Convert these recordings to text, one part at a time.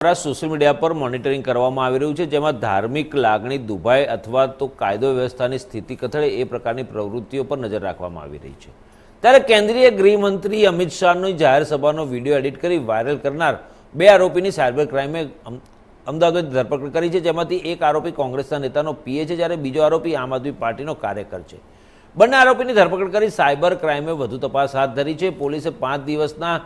દ્વારા social media પર monitoring કરવામાં આવી રહ્યું છે, જેમાં ધાર્મિક લાગણી દુભાય અથવા તો કાયદો વ્યવસ્થાની સ્થિતિ કથળે એ પ્રકારની પ્રવૃત્તિઓ પર નજર રાખવામાં આવી રહી છે. ત્યારે કેન્દ્રીય ગૃહમંત્રી અમિત શાહની જાહેર સભાનો વીડિયો એડિટ કરી વાયરલ કરનાર બે આરોપીની સાયબર ક્રાઇમે અમ- અમદાવાદમાં ધરપકડ કરી છે, જેમાંથી એક આરોપી કોંગ્રેસના નેતાનો પીએ છે, જ્યારે બીજો આરોપી આમ આદમી પાર્ટીનો કાર્યકર છે. બંને આરોપીની ધરપકડ કરી સાયબર ક્રાઇમે વધુ તપાસ હાથ ધરી છે. પોલીસે પાંચ દિવસના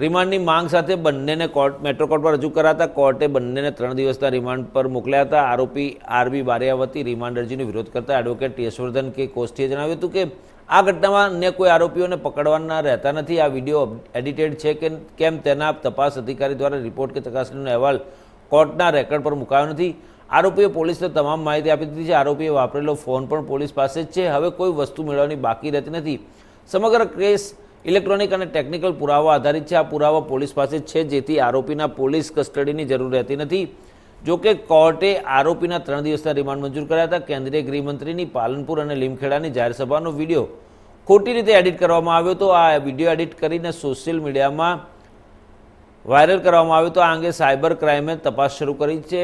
રિમાન્ડની માંગ સાથે બંનેને કોર્ટ, મેટ્રો કોર્ટમાં રજૂ કરાતા કોર્ટે બંનેને ત્રણ દિવસના રિમાન્ડ પર મોકલ્યા હતા. આરોપી આરબી બારિયાવતી રિમાન્ડ અરજીનો વિરોધ કરતા એડવોકેટ યશવર્ધન કે કોષ્ટીએ જણાવ્યું હતું કે આ ઘટનામાં અન્ય કોઈ આરોપીઓને પકડવાના રહેતા નથી. આ વીડિયો એડિટેડ છે કે કેમ તેના તપાસ અધિકારી દ્વારા રિપોર્ટ કે ચકાસણીનો અહેવાલ કોર્ટના રેકર્ડ પર મુકાયો નથી. આરોપીએ પોલીસને તમામ માહિતી આપી દીધી છે. આરોપીએ વાપરેલો ફોન પણ પોલીસ પાસે જ છે. હવે કોઈ વસ્તુ મેળવવાની બાકી રહેતી નથી. સમગ્ર કેસ ઇલેક્ટ્રોનિક અને ટેકનિકલ પુરાવા આધારિત છે. આ પુરાવા પોલીસ પાસે છે જેથી આરોપીના પોલીસ કસ્ટડીની જરૂર રહેતી નથી. જોકે કોર્ટે આરોપીના ત્રણ દિવસના રિમાન્ડ મંજૂર કર્યા હતા. કેન્દ્રીય ગૃહમંત્રીની પાલનપુર અને લીમખેડાની જાહેર સભાનો વીડિયો ખોટી રીતે એડિટ કરવામાં આવ્યો હતો. આ વીડિયો એડિટ કરીને સોશિયલ મીડિયામાં વાયરલ કરવામાં આવ્યો તો આ અંગે સાયબર ક્રાઇમે તપાસ શરૂ કરી છે.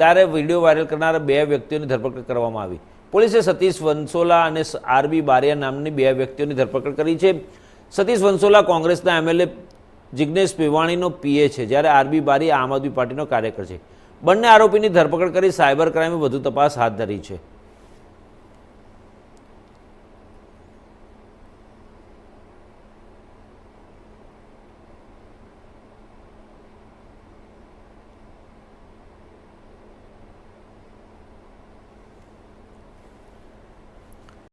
ત્યારે વીડિયો વાયરલ કરનારા બે વ્યક્તિઓની ધરપકડ કરવામાં આવી. પોલીસે સતીશ વંસોલા અને આરબી બારિયા નામની બે વ્યક્તિઓની ધરપકડ કરી છે. સતીશ વંસોલા કોંગ્રેસના એમએલએ જિજ્ઞેશ પીવાણીનો પીએ છે, જ્યારે આરબી બારી આમ આદમી પાર્ટીનો કાર્યકર છે. બંને આરોપીની ધરપકડ કરી સાયબર ક્રાઇમે વધુ તપાસ હાથ ધરી છે.